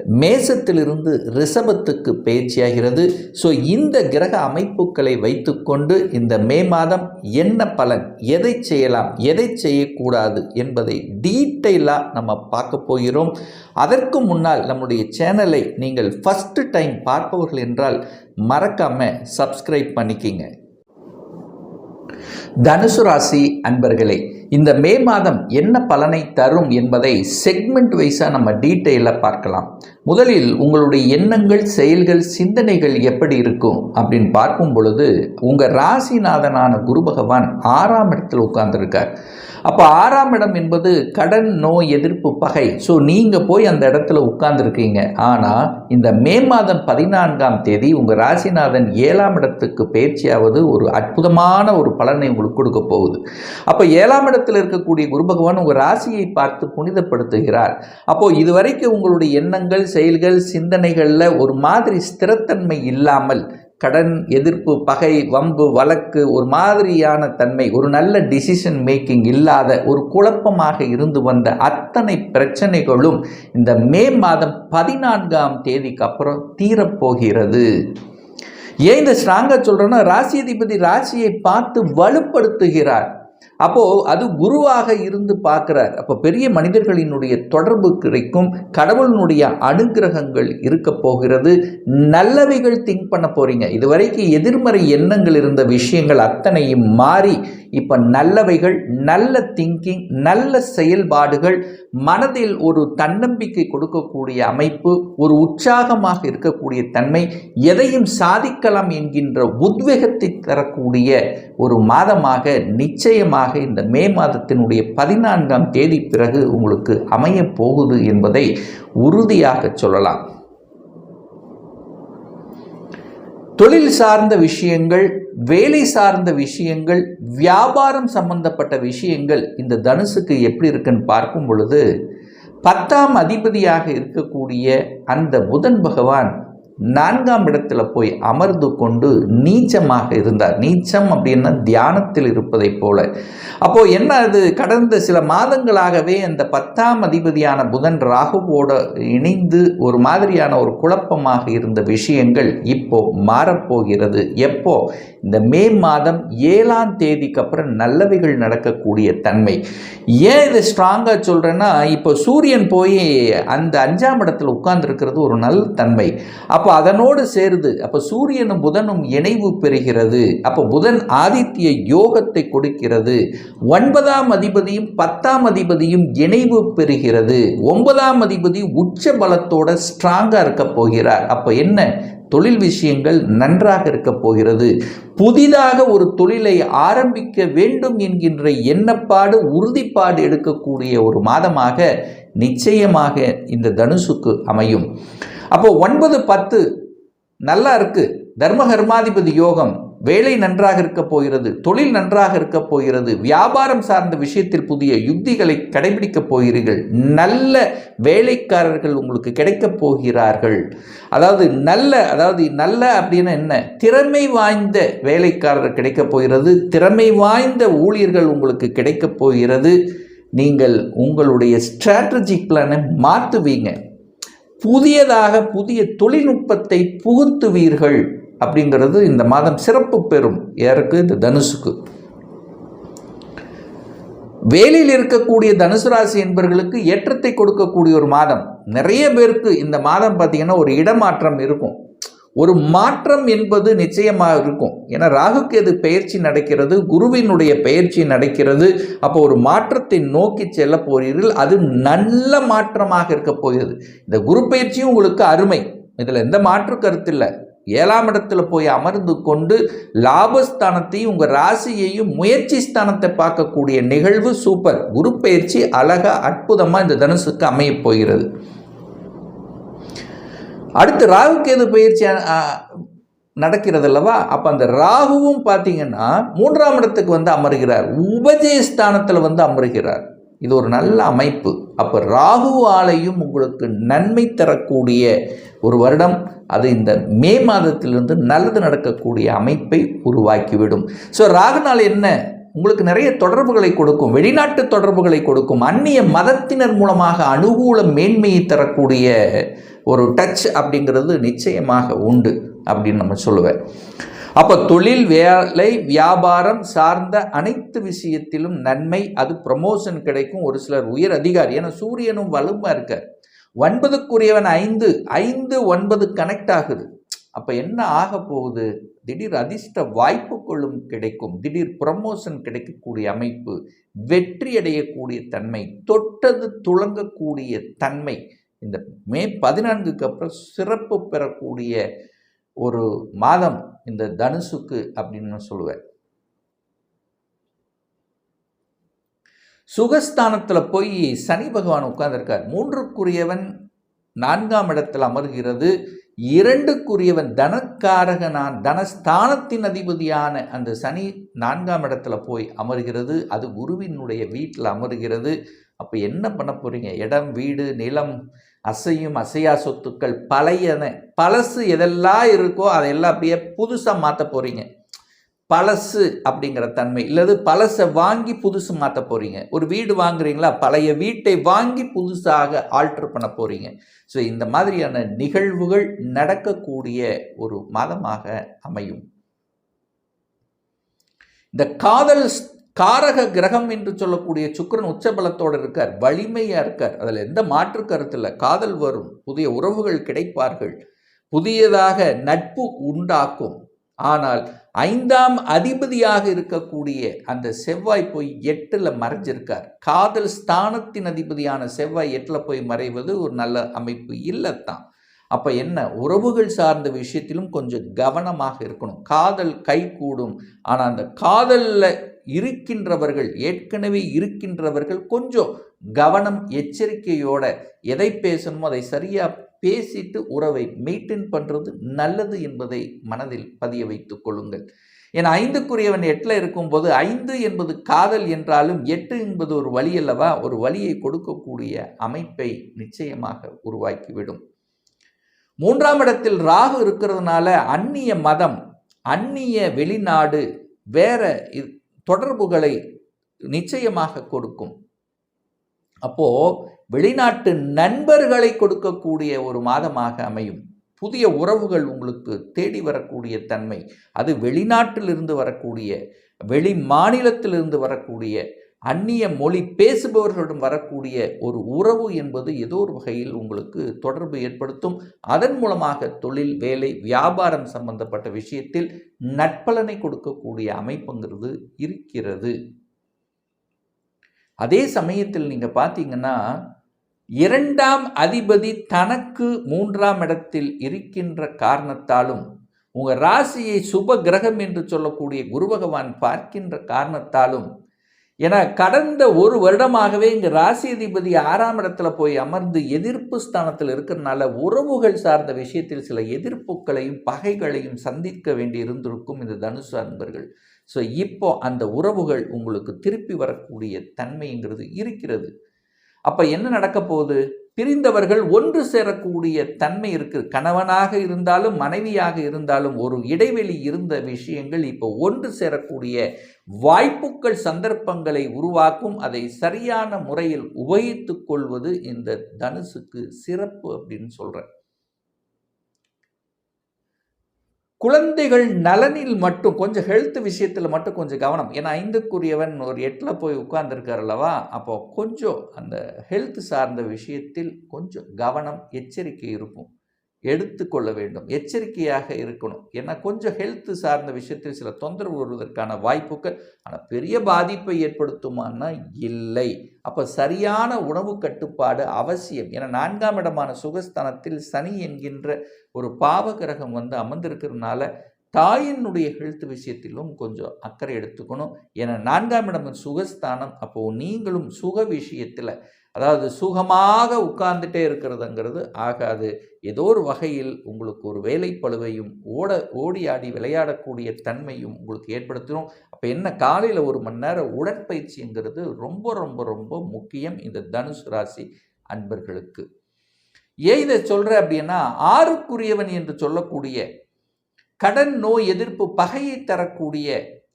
மேசத்திலிருந்து ரிஷபத்துக்கு பயிற்சியாகிறது ஸோ இந்த கிரக அமைப்புகளை வைத்துக்கொண்டு இந்த மே மாதம் என்ன பலன் எதை செய்யலாம் எதை செய்யக்கூடாது என்பதை டீட்டெயிலாக நம்ம பார்க்க போகிறோம். அதற்கு முன்னால் நம்முடைய சேனலை நீங்கள் ஃபஸ்ட்டு டைம் பார்ப்பவர்கள் என்றால் மறக்காமல் சப்ஸ்கிரைப் பண்ணிக்கிங்க. தனுசு ராசி அன்பர்களே இந்த மே மாதம் என்ன பலனை தரும் என்பதை செக்மெண்ட் வைஸாக நம்ம டீட்டெயிலாக பார்க்கலாம். முதலில் உங்களுடைய எண்ணங்கள் செயல்கள் சிந்தனைகள் எப்படி இருக்கும் அப்படின்னு பார்க்கும் பொழுது உங்கள் ராசிநாதனான குரு பகவான் ஆறாம் இடத்தில் உட்கார்ந்துருக்கார். அப்போ ஆறாம் இடம் என்பது கடன் நோய் எதிர்ப்பு பகை. ஸோ நீங்கள் போய் அந்த இடத்துல உட்கார்ந்துருக்கீங்க. ஆனால் இந்த மே மாதம் பதினான்காம் தேதி உங்கள் ராசிநாதன் ஏழாம் இடத்துக்கு பயிற்சியாவது ஒரு அற்புதமான ஒரு பலனை உங்களுக்கு கொடுக்க போகுது. அப்போ ஏழாம் இடம் இடத்தில் இருக்கக்கூடிய குரு பகவான் உங்கள் ராசியை பார்த்து புனிதப்படுத்துகிறார். அப்போது இதுவரைக்கும் உங்களுடைய எண்ணங்கள் செயல்கள் சிந்தனைகளில் ஒரு மாதிரி ஸ்திரத்தன்மை இல்லாமல் கடன் எதிர்ப்பு பகை வம்பு வழக்கு ஒரு மாதிரியான தன்மை ஒரு நல்ல டிசிஷன் மேக்கிங் இல்லாத ஒரு குழப்பமாக இருந்து வந்த அத்தனை பிரச்சனைகளும் இந்த மே மாதம் பதினான்காம் தேதிக்கு அப்புறம் தீரப்போகிறது. ஏன் இந்த ஸ்ட்ராங்காக சொல்கிறேன்னா ராசி அதிபதி ராசியை பார்த்து வலுப்படுத்துகிறார். அப்போது அது குருவாக இருந்து பார்க்குறார். அப்போ பெரிய மனிதர்களினுடைய தொடர்பு கிடைக்கும் கடவுளினுடைய அனுகிரகங்கள் இருக்க போகிறது. நல்லவைகள் திங்க் பண்ண போகிறீங்க இதுவரைக்கும் எதிர்மறை எண்ணங்கள் இருந்த விஷயங்கள் அத்தனையும் மாறி இப்போ நல்லவைகள் நல்ல திங்கிங் நல்ல செயல்பாடுகள் மனதில் ஒரு தன்னம்பிக்கை கொடுக்கக்கூடிய அமைப்பு ஒரு உற்சாகமாக இருக்கக்கூடிய தன்மை எதையும் சாதிக்கலாம் என்கின்ற உத்வேகத்தை தரக்கூடிய ஒரு மாதமாக நிச்சயமாக இந்த மே மாதத்தினுடைய பதினான்காம் தேதி பிறகு உங்களுக்கு அமையப் போகுது என்பதை உறுதியாக சொல்லலாம். தொழில் சார்ந்த விஷயங்கள் வேலை சார்ந்த விஷயங்கள் வியாபாரம் சம்பந்தப்பட்ட விஷயங்கள் இந்த தனுசுக்கு எப்படி இருக்குன்னு பார்க்கும் பொழுது பத்தாம் அதிபதியாக இருக்கக்கூடிய அந்த புதன் பகவான் நான்காம் இடத்துல போய் அமர்ந்து கொண்டு நீச்சமாக இருந்தார். நீச்சம் அப்படின்னா தியானத்தில் இருப்பதை போல. அப்போது என்ன அது? கடந்த சில மாதங்களாகவே அந்த பத்தாம் அதிபதியான புதன் ராகுவோட இணைந்து ஒரு மாதிரியான ஒரு குழப்பமாக இருந்த விஷயங்கள் இப்போ மாறப்போகிறது. எப்போ? இந்த மே மாதம் ஏழாம் தேதிக்கு அப்புறம் நல்லவைகள் நடக்கக்கூடிய தன்மை. ஏன் இதை ஸ்ட்ராங்காக சொல்கிறேன்னா இப்போ சூரியன் போய் அந்த அஞ்சாம் இடத்துல உட்கார்ந்துருக்கிறது ஒரு நல்ல தன்மை. அப்போ அப்போ அதனோடு சேருது அப்போ சூரியனும் புதனும் இணைவு பெறுகிறது. அப்போ புதன் ஆதித்ய யோகத்தை கொடுக்கிறது. ஒன்பதாம் அதிபதியும் பத்தாம் அதிபதியும் இணைவு பெறுகிறது. ஒன்பதாம் அதிபதி உச்ச பலத்தோட ஸ்ட்ராங்காக இருக்க போகிறார். அப்போ என்ன? தொழில் விஷயங்கள் நன்றாக இருக்க போகிறது. புதிதாக ஒரு தொழிலை ஆரம்பிக்க வேண்டும் என்கின்ற எண்ணப்பாடு உறுதிப்பாடு எடுக்கக்கூடிய ஒரு மாதமாக நிச்சயமாக இந்த தனுசுக்கு அமையும். அப்போ ஒன்பது பத்து நல்லா இருக்கு. தர்ம கர்மாதிபதி யோகம் வேலை நன்றாக இருக்க போகிறது தொழில் நன்றாக இருக்க போகிறது வியாபாரம் சார்ந்த விஷயத்தில் புதிய யுக்திகளை கடைபிடிக்கப் போகிறீர்கள் நல்ல வேலைக்காரர்கள் உங்களுக்கு கிடைக்கப் போகிறார்கள். அதாவது நல்ல அதாவது நல்ல அப்படின்னா என்ன? திறமை வாய்ந்த வேலைக்காரர் கிடைக்கப் போகிறது திறமை வாய்ந்த ஊழியர்கள் உங்களுக்கு கிடைக்கப் போகிறது. நீங்கள் உங்களுடைய ஸ்ட்ராட்டஜிக் பிளானை மாற்றுவீங்க புதியதாக புதிய தொழில்நுட்பத்தை புகுத்துவீர்கள் அப்படிங்கிறது இந்த மாதம் சிறப்பு பெறும் யாருக்கு? இந்த தனுசுக்கு. வேலையில் இருக்கக்கூடிய தனுசு ராசி என்பவர்களுக்கு ஏற்றத்தை கொடுக்கக்கூடிய ஒரு மாதம். நிறைய பேருக்கு இந்த மாதம் பார்த்தீங்கன்னா ஒரு இடமாற்றம் இருக்கும். ஒரு மாற்றம் என்பது நிச்சயமாக இருக்கும். ஏன்னா ராகுக்கேது பயிற்சி நடக்கிறது குருவினுடைய பயிற்சி நடக்கிறது. அப்போ ஒரு மாற்றத்தை நோக்கி செல்ல போகிறீர்கள். அது நல்ல மாற்றமாக இருக்க போகிறது. இந்த குரு பயிற்சியும் உங்களுக்கு அருமை. இதில் எந்த மாற்று கருத்து இல்லை. ஏழாம் இடத்துல போய் அமர்ந்து கொண்டு லாபஸ்தானத்தையும் உங்கள் ராசியையும் முயற்சி ஸ்தானத்தை பார்க்கக்கூடிய நிகழ்வு சூப்பர். குரு பயிற்சி அழகாக அற்புதமாக இந்த தனுசுக்கு அமையப் போகிறது. அடுத்து ராகு கேது பயிற்சி நடக்கிறது அல்லவா அப்போ அந்த ராகுவும் பார்த்தீங்கன்னா மூன்றாம் இடத்துக்கு வந்து அமர்கிறார். உபஜயஸ்தானத்தில் வந்து அமர்கிறார். இது ஒரு நல்ல அமைப்பு. அப்போ ராகு ஆலையும் உங்களுக்கு நன்மை தரக்கூடிய ஒரு வருடம். அது இந்த மே மாதத்திலிருந்து நல்லது நடக்கக்கூடிய அமைப்பை உருவாக்கிவிடும். ஸோ ராகுனால் என்ன? உங்களுக்கு நிறைய தொடர்புகளை கொடுக்கும். வெளிநாட்டு தொடர்புகளை கொடுக்கும். அந்நிய மதத்தினர் மூலமாக அனுகூல மேன்மையை தரக்கூடிய ஒரு டச் அப்படிங்கிறது நிச்சயமாக உண்டு அப்படின்னு நம்ம சொல்லுவேன். அப்போ தொழில் வேலை வியாபாரம் சார்ந்த அனைத்து விஷயத்திலும் நன்மை அது ப்ரமோஷன் கிடைக்கும். ஒரு சிலர் உயர் அதிகாரி ஏன்னா சூரியனும் வலுமாக இருக்கார். ஒன்பதுக்குரியவன் ஐந்து ஐந்து ஒன்பது கனெக்ட் ஆகுது. அப்போ என்ன ஆக போகுது? திடீர் அதிர்ஷ்ட வாய்ப்புகளும் கிடைக்கும். திடீர் ப்ரமோஷன் கிடைக்கக்கூடிய அமைப்பு வெற்றி அடையக்கூடிய தன்மை தொட்டது துளங்கக்கூடிய தன்மை இந்த மே பதினான்குக்கு அப்புறம் சிறப்பு பெறக்கூடிய ஒரு மாதம் இந்த தனுசுக்கு அப்படின்னு நான் சொல்லுவேன். சுகஸ்தானத்தில் போய் சனி பகவான் உட்கார்ந்துருக்கார். மூன்றுக்குரியவன் நான்காம் இடத்தில் அமர்கிறது. இரண்டுக்குரியவன் தனக்காரகனான் தனஸ்தானத்தின் அதிபதியான அந்த சனி நான்காம் இடத்துல போய் அமர்கிறது. அது குருவினுடைய வீட்டில் அமர்கிறது. அப்போ என்ன பண்ண போகிறீங்க இடம் வீடு நிலம் அசையும் அசையா சொத்துக்கள் பழையன பழசு எதெல்லாம் இருக்கோ அதையெல்லாம் அப்படியே புதுசாக மாற்ற போகிறீங்க பழசு அப்படிங்கிற தன்மை இல்லது பழசை வாங்கி புதுசு மாற்ற போகிறீங்க ஒரு வீடு வாங்குறீங்களா பழைய வீட்டை வாங்கி புதுசாக ஆல்ட்ரு பண்ண போகிறீங்க ஸோ இந்த மாதிரியான நிகழ்வுகள் நடக்கக்கூடிய ஒரு மாதமாக அமையும். இந்த காதல் காரக கிரகம் என்று சொல்லக்கூடிய சுக்கரன் உச்சபலத்தோடு இருக்கார் வலிமையாக இருக்கார். அதில் எந்த மாற்று கருத்தில் காதல் வரும் புதிய உறவுகள் கிடைப்பார்கள் புதியதாக நட்பு உண்டாக்கும். ஆனால் ஐந்தாம் அதிபதியாக இருக்கக்கூடிய அந்த செவ்வாய் போய் எட்டில் மறைஞ்சிருக்கார். காதல் ஸ்தானத்தின் அதிபதியான செவ்வாய் எட்டில் போய் மறைவது ஒரு நல்ல அமைப்பு இல்லைத்தான். அப்போ என்ன? உறவுகள் சார்ந்த விஷயத்திலும் கொஞ்சம் கவனமாக இருக்கணும். காதல் கை கூடும். ஆனால் அந்த காதலில் இருக்கின்றவர்கள் ஏற்கனவே இருக்கின்றவர்கள் கொஞ்சம் கவனம் எச்சரிக்கையோட எதை பேசணுமோ அதை சரியாக பேசிட்டு உறவை மெயின்டைன் பண்ணுறது நல்லது என்பதை மனதில் பதிய வைத்துக் கொள்ளுங்கள். ஏன்னா ஐந்துக்குரியவன் எட்டில் இருக்கும்போது ஐந்து என்பது காதல் என்றாலும் எட்டு என்பது ஒரு வழி அல்லவா? ஒரு வழியை கொடுக்கக்கூடிய அமைப்பை நிச்சயமாக உருவாக்கிவிடும். மூன்றாம் இடத்தில் ராகு இருக்கிறதுனால அந்நிய மதம் அந்நிய வெளிநாடு வேற தொடர்புகளை நிச்சயமாக கொடுக்கும். அப்போ வெளிநாட்டு நண்பர்களை கொடுக்கக்கூடிய ஒரு மாதமாக அமையும். புதிய உறவுகள் உங்களுக்கு தேடி வரக்கூடிய தன்மை. அது வெளிநாட்டிலிருந்து வரக்கூடிய வெளி மாநிலத்திலிருந்து வரக்கூடிய அந்நிய மொழி பேசுபவர்களிடம் வரக்கூடிய ஒரு உறவு என்பது ஏதோ ஒரு வகையில் உங்களுக்கு தொடர்பு ஏற்படுத்தும். அதன் மூலமாக தொழில் வேலை வியாபாரம் சம்பந்தப்பட்ட விஷயத்தில் நட்பலனை கொடுக்கக்கூடிய அமைப்புங்கிறது இருக்கிறது. அதே சமயத்தில் நீங்கள் பார்த்தீங்கன்னா இரண்டாம் அதிபதி தனக்கு மூன்றாம் இடத்தில் இருக்கின்ற காரணத்தாலும் உங்கள் ராசியை சுப கிரகம் என்று சொல்லக்கூடிய குரு பகவான் பார்க்கின்ற காரணத்தாலும் ஏன்னா கடந்த ஒரு வருடமாகவே இங்கே ராசி அதிபதி ஆறாம் இடத்துல போய் அமர்ந்து எதிர்ப்பு ஸ்தானத்தில் இருக்கிறனால உறவுகள் சார்ந்த விஷயத்தில் சில எதிர்ப்புகளையும் பகைகளையும் சந்திக்க வேண்டி இருந்திருக்கும் இந்த தனுசு அன்பர்கள். ஸோ இப்போ அந்த உறவுகள் உங்களுக்கு திருப்பி வரக்கூடிய தன்மைங்கிறது இருக்கிறது. அப்போ என்ன நடக்க போகுது? பிரிந்தவர்கள் ஒன்று சேரக்கூடிய தன்மை இருக்கு. கணவனாக இருந்தாலும் மனைவியாக இருந்தாலும் ஒரு இடைவெளி இருந்த விஷயங்கள் இப்போ ஒன்று சேரக்கூடிய வாய்ப்புகள் சந்தர்ப்பங்களை உருவாக்கும். அதை சரியான முறையில் உபயோகித்துக் கொள்வது இந்த தனுசுக்கு சிறப்பு அப்படின்னு சொல்கிறேன் குழந்தைகள் நலனில் மட்டும் கொஞ்சம் ஹெல்த் விஷயத்தில் மட்டும் கொஞ்சம் கவனம். ஏன்னா ஐந்துக்குரியவன் ஒரு எட்டில் போய் உட்கார்ந்துருக்கார் அல்லவா? அப்போது கொஞ்சம் அந்த ஹெல்த் சார்ந்த விஷயத்தில் கொஞ்சம் கவனம் எச்சரிக்கை இருக்கும். எடுத்துக்கொள்ள வேண்டும் எச்சரிக்கையாக இருக்கணும். ஏன்னா கொஞ்சம் ஹெல்த்து சார்ந்த விஷயத்தில் சில தொந்தரவு வருவதற்கான வாய்ப்புகள் ஆனால் பெரிய பாதிப்பை ஏற்படுத்துமானா இல்லை. அப்போ சரியான உணவு கட்டுப்பாடு அவசியம். ஏன்னா நான்காம் இடமான சுகஸ்தானத்தில் சனி என்கின்ற ஒரு பாவகிரகம் வந்து அமர்ந்திருக்கிறதுனால தாயினுடைய ஹெல்த் விஷயத்திலும் கொஞ்சம் அக்கறை எடுத்துக்கணும். ஏன்னா நான்காம் இடம் சுகஸ்தானம். அப்போது நீங்களும் சுக விஷயத்தில் அதாவது சுகமாக உட்கார்ந்துட்டே இருக்கிறதுங்கிறது ஆகாது. ஏதோ ஒரு வகையில் உங்களுக்கு ஒரு வேலைப்பழுவையும் ஓட ஓடி ஆடி விளையாடக்கூடிய தன்மையும் உங்களுக்கு ஏற்படுத்தணும் அப்போ என்ன காலையில் ஒரு மணி நேரம் உடற்பயிற்சிங்கிறது ரொம்ப ரொம்ப ரொம்ப முக்கியம் இந்த தனுசு ராசி அன்பர்களுக்கு. ஏன் இதை சொல்கிறேன் அப்படின்னா ஆறுக்குரியவன் என்று சொல்லக்கூடிய கடன் நோய் எதிர்ப்பு பகையை தரக்கூடிய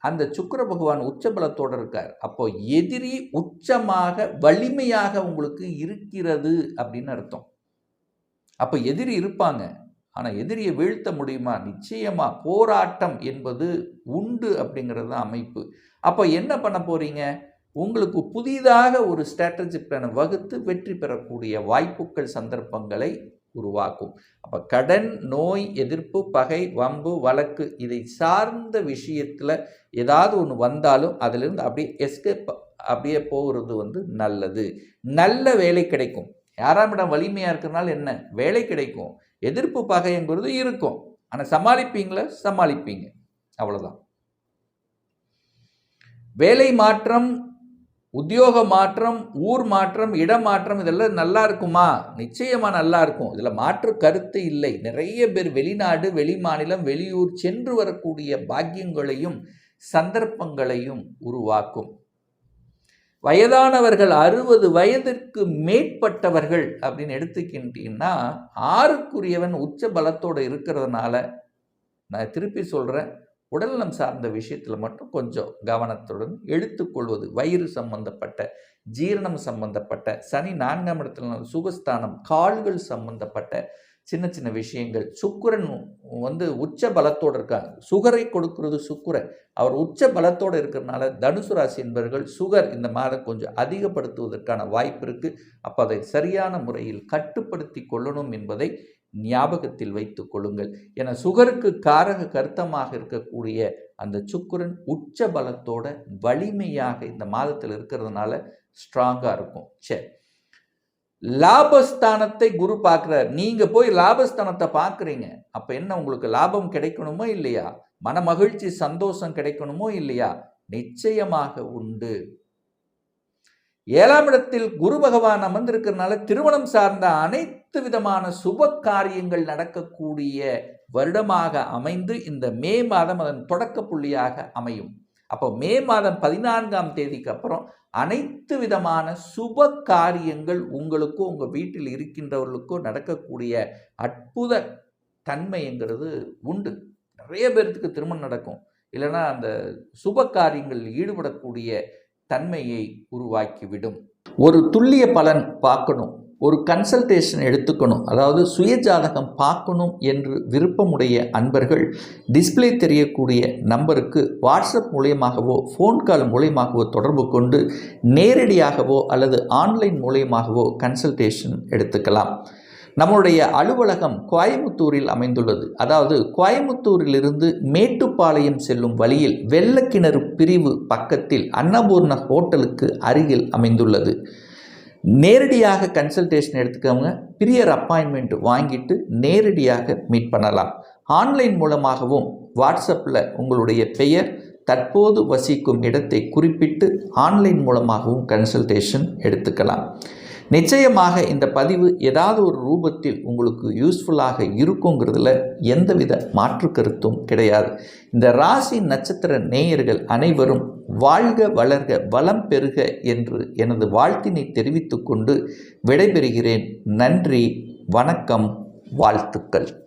அந்த சுக்கர பகவான் உச்ச பலத்தோடு இருக்கார். அப்போ எதிரி உச்சமாக வலிமையாக உங்களுக்கு இருக்கிறது அப்படின்னு அர்த்தம். அப்போ எதிரி இருப்பாங்க. ஆனால் எதிரியை வீழ்த்த முடியுமா? நிச்சயமாக போராட்டம் என்பது உண்டு அப்படிங்கிறது தான் அமைப்பு. அப்போ என்ன பண்ண போகிறீங்க உங்களுக்கு புதிதாக ஒரு ஸ்ட்ராட்டஜி பிளானை வகுத்து வெற்றி பெறக்கூடிய வாய்ப்புகள் சந்தர்ப்பங்களை உருவாக்கும். அப்போ கடன் நோய் எதிர்ப்பு பகை வம்பு வழக்கு இதை சார்ந்த விஷயத்தில் ஏதாவது ஒன்று வந்தாலும் அதிலிருந்து அப்படியே எஸ்கேப் அப்படியே போகிறது வந்து நல்லது. நல்ல வேலை கிடைக்கும். யாராம் இடம் வலிமையாக இருக்கிறனால என்ன? வேலை கிடைக்கும். எதிர்ப்பு பகைங்கிறது இருக்கும். ஆனால் சமாளிப்பீங்களா? சமாளிப்பீங்க. அவ்வளோதான் வேலை மாற்றம் உத்தியோக மாற்றம் ஊர் மாற்றம் இடம் மாற்றம் இதெல்லாம் நல்லா இருக்குமா? நிச்சயமாக நல்லா இருக்கும். இதில் மாற்று கருத்து இல்லை. நிறைய பேர் வெளிநாடு வெளி மாநிலம் வெளியூர் சென்று வரக்கூடிய பாக்கியங்களையும் சந்தர்ப்பங்களையும் உருவாக்கும். வயதானவர்கள் அறுபது வயதிற்கு மேற்பட்டவர்கள் அப்படின்னு எடுத்துக்கிட்டீங்கன்னா ஆறுக்குரியவன் உச்ச பலத்தோடு இருக்கிறதுனால நான் திருப்பி சொல்கிறேன் உடல்நலம் சார்ந்த விஷயத்தில் மட்டும் கொஞ்சம் கவனத்துடன் எடுத்துக்கொள்வது வயிறு சம்பந்தப்பட்ட ஜீரணம் சம்பந்தப்பட்ட சனி நான்காம் இடத்துல சுகஸ்தானம் கால்கள் சம்பந்தப்பட்ட சின்ன சின்ன விஷயங்கள். சுக்கரன் வந்து உச்ச பலத்தோடு இருக்காங்க. சுகரை கொடுக்கிறது சுக்கரன் அவர் உச்ச பலத்தோடு இருக்கிறனால தனுசு ராசி என்பவர்கள் சுகர் இந்த மாதம் கொஞ்சம் அதிகப்படுத்துவதற்கான வாய்ப்பு இருக்குது அப்போ அதை சரியான முறையில் கட்டுப்படுத்தி கொள்ளணும் என்பதை ஞாபகத்தில் வைத்து கொள்ளுங்கள். என சுகருக்கு காரக கருத்தமாக இருக்கக்கூடிய அந்த சுக்குரன் உச்ச பலத்தோட வலிமையாக இந்த மாதத்தில் இருக்கிறதுனால ஸ்ட்ராங்காக இருக்கும். சரி லாபஸ்தானத்தை குரு பார்க்குறார். நீங்கள் போய் லாபஸ்தானத்தை பார்க்குறீங்க. அப்போ என்ன உங்களுக்கு லாபம் கிடைக்கணுமோ இல்லையா? மன மகிழ்ச்சி சந்தோஷம் கிடைக்கணுமோ இல்லையா? நிச்சயமாக உண்டு. ஏழாம் இடத்தில் குரு பகவான் அமர்ந்திருக்கிறதுனால திருமணம் சார்ந்த அனைத்து விதமான சுப காரியங்கள் நடக்கக்கூடிய வருடமாக அமைந்து இந்த மே மாதம் அதன் தொடக்க புள்ளியாக அமையும். அப்போ மே மாதம் பதினான்காம் தேதிக்கு அப்புறம் அனைத்து விதமான சுப காரியங்கள் உங்களுக்கோ உங்கள் வீட்டில் இருக்கின்றவர்களுக்கோ நடக்கக்கூடிய அற்புத தன்மைங்கிறது உண்டு. நிறைய பேர்த்துக்கு திருமணம் நடக்கும். இல்லைன்னா அந்த சுப காரியங்களில் ஈடுபடக்கூடிய தன்மையை உருவாக்கிவிடும். ஒரு துல்லிய பலன் பார்க்கணும். ஒரு கன்சல்டேஷன் எடுத்துக்கணும். அதாவது சுயஜாதகம் பார்க்கணும் என்று விருப்பமுடைய அன்பர்கள் டிஸ்பிளே தெரியக்கூடிய நம்பருக்கு வாட்ஸ்அப் மூலியமாகவோ ஃபோன் கால் மூலியமாகவோ தொடர்பு கொண்டு நேரடியாகவோ அல்லது ஆன்லைன் மூலியமாகவோ கன்சல்டேஷன் எடுத்துக்கலாம். நம்முடைய அலுவலகம் கோயமுத்தூரில் அமைந்துள்ளது. அதாவது கோயமுத்தூரிலிருந்து மேட்டுப்பாளையம் செல்லும் வழியில் வெள்ளக்கிணறு பிரிவு பக்கத்தில் அன்னபூர்ண ஹோட்டலுக்கு அருகில் அமைந்துள்ளது. நேரடியாக கன்சல்டேஷன் எடுத்துக்கவங்க பிரியர் அப்பாயின்மெண்ட் வாங்கிட்டு நேரடியாக மீட் பண்ணலாம். ஆன்லைன் மூலமாகவும் வாட்ஸ்அப்பில் உங்களுடைய பெயர் தற்போது வசிக்கும் இடத்தை குறிப்பிட்டு ஆன்லைன் மூலமாகவும் கன்சல்டேஷன் எடுத்துக்கலாம். நிச்சயமாக இந்த பதிவு ஏதாவது ஒரு ரூபத்தில் உங்களுக்கு யூஸ்ஃபுல்லாக இருக்குங்கிறதுல எந்தவித மாற்று கருத்தும் கிடையாது. இந்த ராசி நட்சத்திர நேயர்கள் அனைவரும் வாழ்க வளர்க வளம் பெறுக என்று எனது வாழ்த்தினை தெரிவித்துக்கொண்டு விடைபெறுகிறேன். நன்றி வணக்கம் வாழ்த்துக்கள்.